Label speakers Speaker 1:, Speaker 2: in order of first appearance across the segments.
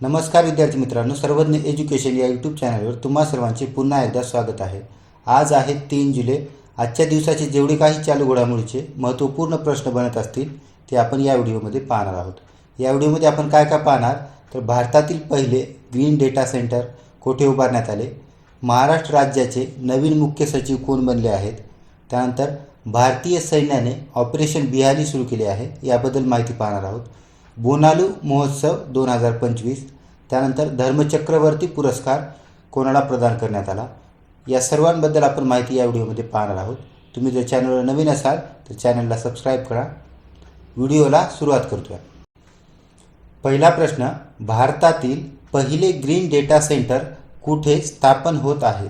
Speaker 1: नमस्कार विद्यार्थी मित्रांनो सर्वज्ञ एज्युकेशन या यूट्यूब चॅनलवर तुम्हा सर्वांचे पुन्हा एकदा स्वागत आहे. आज आहे तीन जुलै. आजच्या दिवसाचे जेवढे काही चालू घडामोडीचे महत्त्वपूर्ण प्रश्न बनत असतील ते आपण या व्हिडिओमध्ये पाहणार आहोत. या व्हिडिओमध्ये आपण काय काय पाहणार? तर भारतातील पहिले ग्रीन डेटा सेंटर कोठे उभारण्यात आले? महाराष्ट्र राज्याचे नवीन मुख्य सचिव कोण बनले आहेत? त्यानंतर भारतीय सैन्याने ऑपरेशन बिहारी सुरू केले आहे याबद्दल माहिती पाहणार आहोत. बोनालू महोत्सव दोन हजार पंचवीस त्यानंतर धर्मचक्रवर्ती पुरस्कार कोणाला प्रदान करण्यात आला? या सर्वांबद्दल आपण माहिती या व्हिडिओमध्ये पाहणार आहोत. तुम्ही जर चॅनलवर नवीन असाल तर चॅनलला सबस्क्राईब करा. व्हिडिओला सुरुवात करतोय. पहिला प्रश्न भारतातील पहिले ग्रीन डेटा सेंटर कुठे स्थापन होत आहे?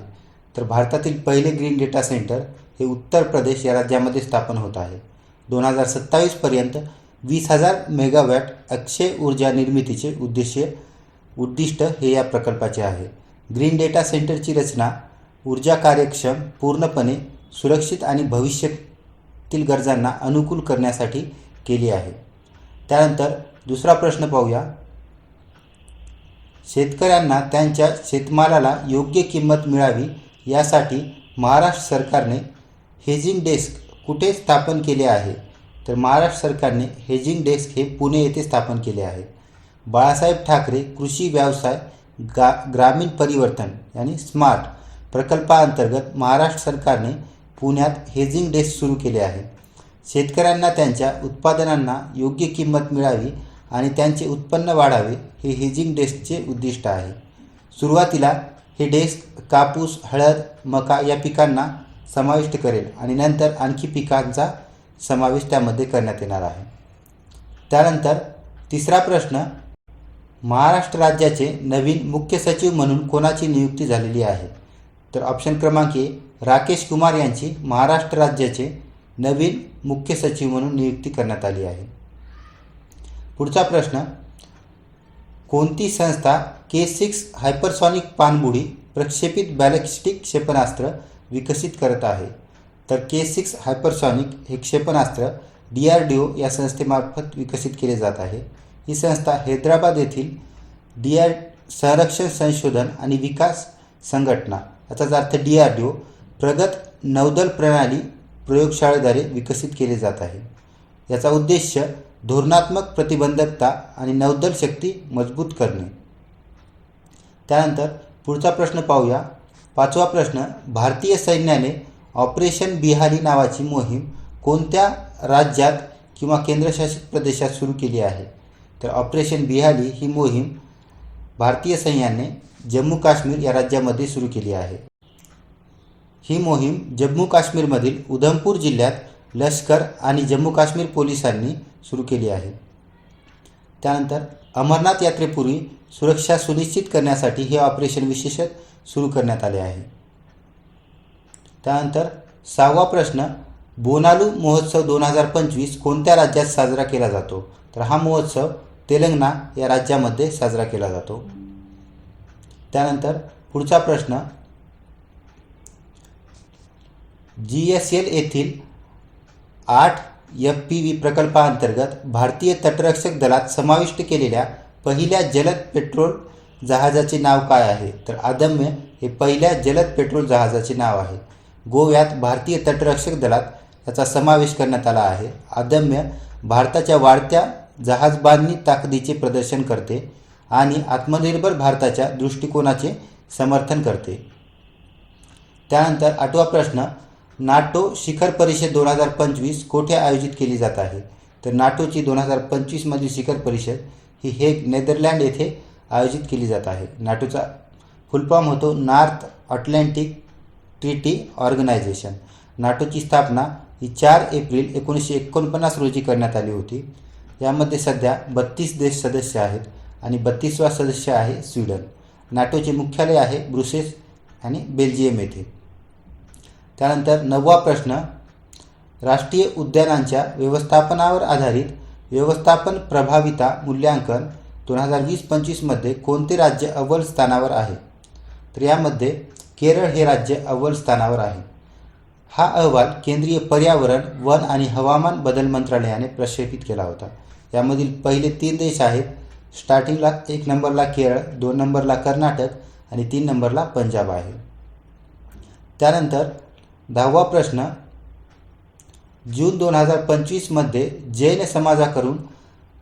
Speaker 1: तर भारतातील पहिले ग्रीन डेटा सेंटर हे उत्तर प्रदेश या राज्यामध्ये स्थापन होत आहे. दोन हजार सत्तावीसपर्यंत वीस हजार मेगावॅट अक्षय ऊर्जा निर्मितीचे उद्देश्य उद्दिष्ट हे या प्रकल्पाचे आहे. ग्रीन डेटा सेंटरची रचना ऊर्जा कार्यक्षम पूर्णपणे सुरक्षित आणि भविष्यातील गरजांना अनुकूल करण्यासाठी केली आहे. त्यानंतर दुसरा प्रश्न पाहूया. शेतकऱ्यांना त्यांच्या शेतमालाला योग्य किंमत मिळावी यासाठी महाराष्ट्र सरकारने हेजिंग डेस्क कुठे स्थापन केले आहे? तर महाराष्ट्र सरकारने हेजिंग डेस्क हे पुणे येथे स्थापन केले आहे. बाळासाहेब ठाकरे कृषी व्यवसाय गा ग्रामीण परिवर्तन आणि स्मार्ट प्रकल्पाअंतर्गत महाराष्ट्र सरकारने पुण्यात हेजिंग डेस्क सुरू केले आहे. शेतकऱ्यांना त्यांच्या उत्पादनांना योग्य किंमत मिळावी आणि त्यांचे उत्पन्न वाढावे हे हेजिंग डेस्कचे उद्दिष्ट आहे. सुरुवातीला हे डेस्क कापूस हळद मका या पिकांना समाविष्ट करेल आणि नंतर आणखी पिकांचा समावेश त्यामध्ये करण्यात येणार आहे. त्यानंतर तिसरा प्रश्न महाराष्ट्र राज्याचे नवीन मुख्य सचिव म्हणून कोणाची नियुक्ती झालेली आहे? तर ऑप्शन क्रमांक ए राकेश कुमार यांची महाराष्ट्र राज्याचे नवीन मुख्य सचिव म्हणून नियुक्ती करण्यात आली आहे. पुढचा प्रश्न कोणती संस्था के सिक्स हायपरसॉनिक पाणबुडी प्रक्षेपित बॅलिस्टिक क्षेपणास्त्र विकसित करत आहे? तर के सिक्स हायपरसॉनिक हे क्षेपणास्त्र डी आर डी ओ या संस्थेमार्फत विकसित केले जात आहे. ही संस्था हैदराबाद येथील डी आर संरक्षण संशोधन आणि विकास संघटना याचाच अर्थ डी आर डी ओ प्रगत नौदल प्रणाली प्रयोगशाळेद्वारे विकसित केले जात आहे. याचा उद्देश धोरणात्मक प्रतिबंधकता आणि नौदल शक्ती मजबूत करणे. त्यानंतर पुढचा प्रश्न पाहूया. पाचवा प्रश्न भारतीय सैन्याने ऑपरेशन बिहारी नावाची मोहीम कोणत्या राज्यात किंवा केंद्रशासित प्रदेशात सुरू केली आहे? तर ऑपरेशन बिहारी ही मोहीम भारतीय सैन्याने जम्मू काश्मीर या राज्यामध्ये सुरू केली आहे. ही मोहीम जम्मू काश्मीरमधील उधमपूर जिल्ह्यात लष्कर आणि जम्मू काश्मीर पोलिसांनी सुरू केली आहे. त्यानंतर अमरनाथ यात्रेपूर्वी सुरक्षा सुनिश्चित करण्यासाठी हे ऑपरेशन विशेषत सुरू करण्यात आले आहे. त्यानंतर सहावा प्रश्न बोनालू महोत्सव दोन हजार पंचवीस कोणत्या राज्यात साजरा केला जातो? तर हा महोत्सव तेलंगणा या राज्यामध्ये साजरा केला जातो. त्यानंतर पुढचा प्रश्न जी एस एल येथील आठ एफ पी व्ही प्रकल्पाअंतर्गत भारतीय तटरक्षक दलात समाविष्ट केलेल्या पहिल्या जलद पेट्रोल जहाजाचे नाव काय आहे? तर आदम्य हे पहिल्या जलद पेट्रोल जहाजाचे नाव आहे. गोव्यात भारतीय तटरक्षक दलात याचा समावेश करण्यात आला आहे. अदम्य भारताच्या वाढत्या जहाजबांधणी ताकदीचे प्रदर्शन करते आणि आत्मनिर्भर भारताच्या दृष्टिकोनाचे समर्थन करते. त्यानंतर आठवा प्रश्न नाटो शिखर परिषद दोन हजार पंचवीस कोठे आयोजित केली जात आहे? तर नाटोची दोन हजार पंचवीसमधील शिखर परिषद ही हेग नेदरलँड येथे आयोजित केली जात आहे. नाटोचा फुलफॉर्म होतो नॉर्थ अटलांटिक ट्रिटी ऑर्गनायझेशन. नाटोची स्थापना ही चार एप्रिल एकोणीसशे एकोणपन्नास रोजी करण्यात आली होती. यामध्ये सध्या बत्तीस देश सदस्य आहेत आणि बत्तीसवा सदस्य आहे स्वीडन. नाटोचे मुख्यालय आहे ब्रुसेस आणि बेल्जियम येथे. त्यानंतर नववा प्रश्न राष्ट्रीय उद्यानांच्या व्यवस्थापनावर आधारित व्यवस्थापन प्रभाविता मूल्यांकन दोन हजार वीस पंचवीसमध्ये कोणते राज्य अव्वल स्थानावर आहे? तर यामध्ये केरळ हे राज्य अव्वल स्थानावर आहे. हा अहवाल केंद्रीय पर्यावरण वन आणि हवामान बदल मंत्रालयाने प्रक्षेपित केला होता. यामधील पहिले तीन देश आहेत स्टार्टिंगला एक नंबरला केरळ दोन नंबरला कर्नाटक आणि तीन नंबरला पंजाब आहे. त्यानंतर दहावा प्रश्न जून दोन हजार पंचवीसमध्ये जैन समाजाकडून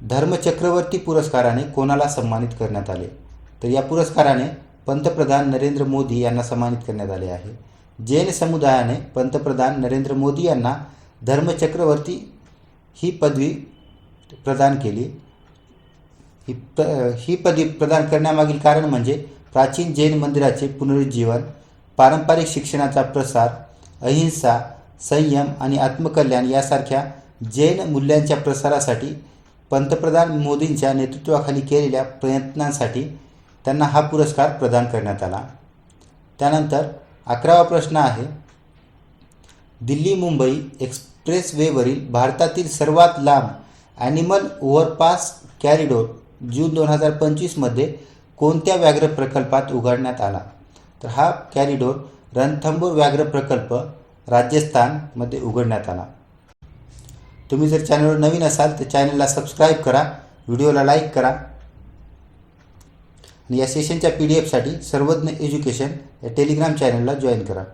Speaker 1: धर्मचक्रवर्ती पुरस्काराने कोणाला सन्मानित करण्यात आले? तर या पुरस्काराने पंतप्रधान नरेंद्र मोदी यांना सन्मानित करण्यात आले आहे. जैन समुदायाने पंतप्रधान नरेंद्र मोदी यांना धर्मचक्रवर्ती ही पदवी प्रदान केली. ही प ही पदवी प्रदान करण्यामागील कारण म्हणजे प्राचीन जैन मंदिराचे पुनरुज्जीवन पारंपरिक शिक्षणाचा प्रसार अहिंसा संयम आणि आत्मकल्याण यासारख्या जैन मूल्यांच्या प्रसारासाठी पंतप्रधान मोदींच्या नेतृत्वाखाली केलेल्या प्रयत्नांसाठी त्यांना हा पुरस्कार प्रदान करण्यात आला. त्यानंतर अकरावा प्रश्न आहे दिल्ली मुंबई एक्सप्रेसवेवरील भारतातील सर्वात लांब ॲनिमल ओव्हरपास कॅरिडोर जून दोन हजार पंचवीसमध्ये कोणत्या व्याघ्र प्रकल्पात उघडण्यात आला? तर हा कॅरिडोर रणथंबोर व्याघ्र प्रकल्प राजस्थानमध्ये उघडण्यात आला. तुम्ही जर चॅनलवर नवीन असाल तर चॅनलला सबस्क्राईब करा व्हिडिओला लाईक करा. आणि या सेशनच्या पी डी एफसाठी सर्वज्ञ एज्युकेशन या टेलिग्राम चॅनलला जॉईन करा.